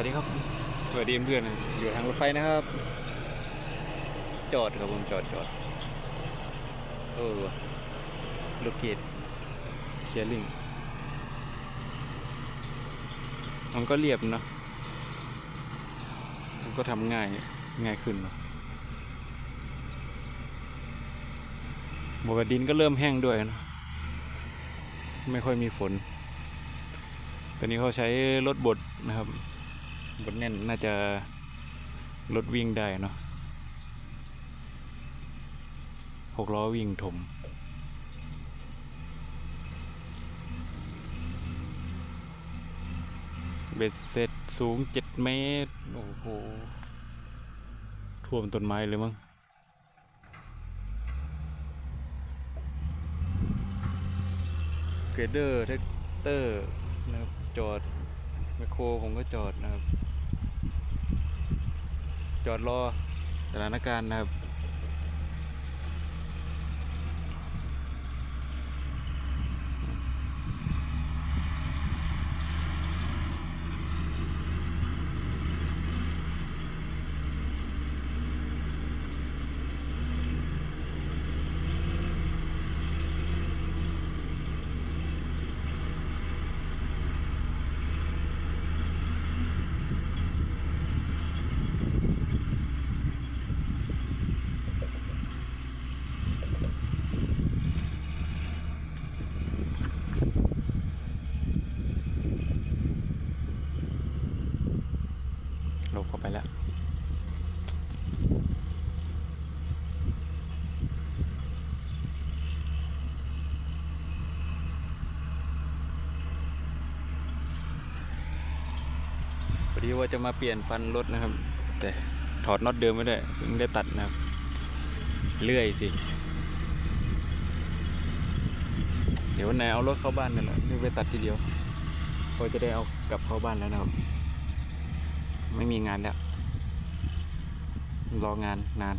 วัสดีครับ สวัสดีเพื่อนๆอยู่ทางรถไฟนะครับ จอดครับผมจอดจอดเออรถเกตเชียร์ลิงมันก็เรียบเนาะมันก็ทำง่ายง่ายขึ้นเนาะบวกดินก็เริ่มแห้งด้วยเนะไม่ค่อยมีฝนตอนนี้เขาใช้รถบดนะครับ บดแน่นน่าจะรถวิ่งได้เนาะหกล้อวิ่งถม เบ็ดเสร็จสูงเจ็ดเมตร โอ้โห ท่วมต้นไม้เลยมั้งเกรเดอร์แท็กเตอร์นะครับจอดแมคโครผมก็จอดนะครับ จอดรอสถานการณ์นะครับ แล้ว พอดีว่าจะมาเปลี่ยนฟันรถนะครับ แต่ถอดน็อตเดิมไม่ได้ถึงได้ตัดนะครับ เลื่อยสิ เดี๋ยววันไหนเอารถเข้าบ้านนี่นแหละนี่ไปตัดทีเดียวพอจะได้เอากลับเข้าบ้านแล้วนะครับ ไม่มีงานแล้ว รองานนาน